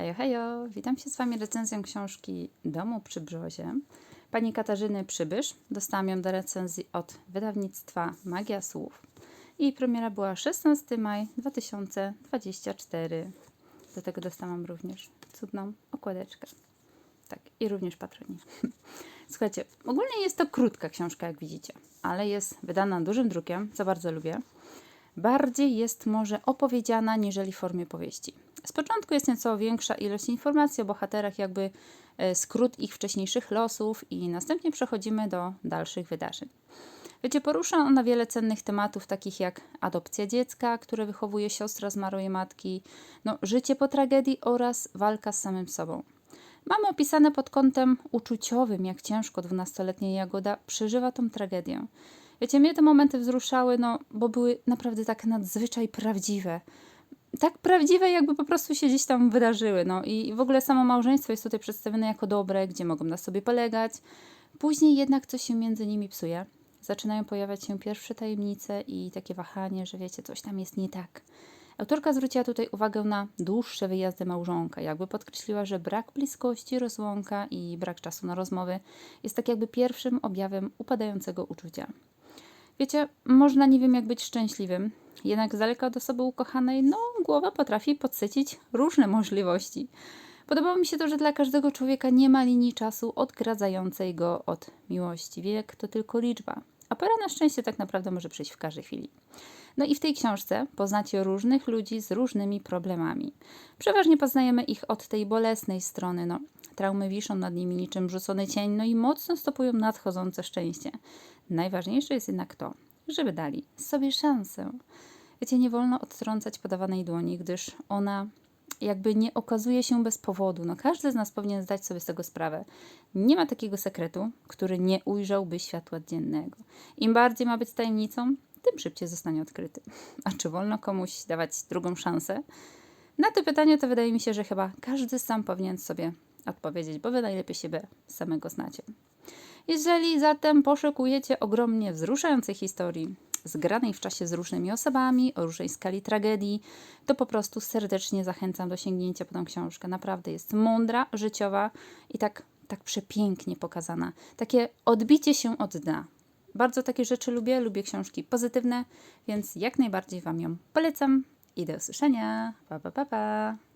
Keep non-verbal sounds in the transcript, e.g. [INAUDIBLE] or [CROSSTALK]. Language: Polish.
Hejo, hejo! Witam się z Wami recenzją książki Domu przy Brzozie. Pani Katarzyny Przybysz. Dostałam ją do recenzji od wydawnictwa Magia Słów. Jej premiera była 16 maj 2024. Do tego dostałam również cudną okładeczkę. Tak, i również patroni. [LAUGHS] Słuchajcie, ogólnie jest to krótka książka, jak widzicie, ale jest wydana dużym drukiem, co bardzo lubię bardziej jest może opowiedziana niżeli w formie powieści. Z początku jest nieco większa ilość informacji o bohaterach, jakby e, skrót ich wcześniejszych losów i następnie przechodzimy do dalszych wydarzeń. Wiecie, porusza ona wiele cennych tematów, takich jak adopcja dziecka, które wychowuje siostra zmarłej matki, no, życie po tragedii oraz walka z samym sobą. Mamy opisane pod kątem uczuciowym, jak ciężko dwunastoletnia Jagoda przeżywa tą tragedię. Wiecie, mnie te momenty wzruszały, no, bo były naprawdę tak nadzwyczaj prawdziwe. Tak prawdziwe, jakby po prostu się gdzieś tam wydarzyły. No i w ogóle samo małżeństwo jest tutaj przedstawione jako dobre, gdzie mogą na sobie polegać. Później jednak coś się między nimi psuje. Zaczynają pojawiać się pierwsze tajemnice i takie wahanie, że wiecie, coś tam jest nie tak. Autorka zwróciła tutaj uwagę na dłuższe wyjazdy małżonka. Jakby podkreśliła, że brak bliskości, rozłąka i brak czasu na rozmowy jest tak jakby pierwszym objawem upadającego uczucia. Wiecie, można nie wiem jak być szczęśliwym, jednak z daleka od osoby ukochanej, no głowa potrafi podsycić różne możliwości. Podobało mi się to, że dla każdego człowieka nie ma linii czasu odgradzającej go od miłości. Wiek to tylko liczba, a pora na szczęście tak naprawdę może przyjść w każdej chwili. No i w tej książce poznacie różnych ludzi z różnymi problemami. Przeważnie poznajemy ich od tej bolesnej strony, no traumy wiszą nad nimi niczym rzucony cień, no i mocno stopują nadchodzące szczęście. Najważniejsze jest jednak to, żeby dali sobie szansę. Wiecie, nie wolno odtrącać podawanej dłoni, gdyż ona jakby nie okazuje się bez powodu. No, każdy z nas powinien zdać sobie z tego sprawę. Nie ma takiego sekretu, który nie ujrzałby światła dziennego. Im bardziej ma być tajemnicą, tym szybciej zostanie odkryty. [LAUGHS] A czy wolno komuś dawać drugą szansę? Na to pytanie to wydaje mi się, że chyba każdy sam powinien sobie odpowiedzieć, bo wy najlepiej siebie samego znacie. Jeżeli zatem poszukujecie ogromnie wzruszającej historii, zgranej w czasie z różnymi osobami, o różnej skali tragedii, to po prostu serdecznie zachęcam do sięgnięcia po tę książkę. Naprawdę jest mądra, życiowa i tak, tak przepięknie pokazana. Takie odbicie się od dna. Bardzo takie rzeczy lubię, lubię książki pozytywne, więc jak najbardziej Wam ją polecam i do usłyszenia. Pa, pa, pa, pa.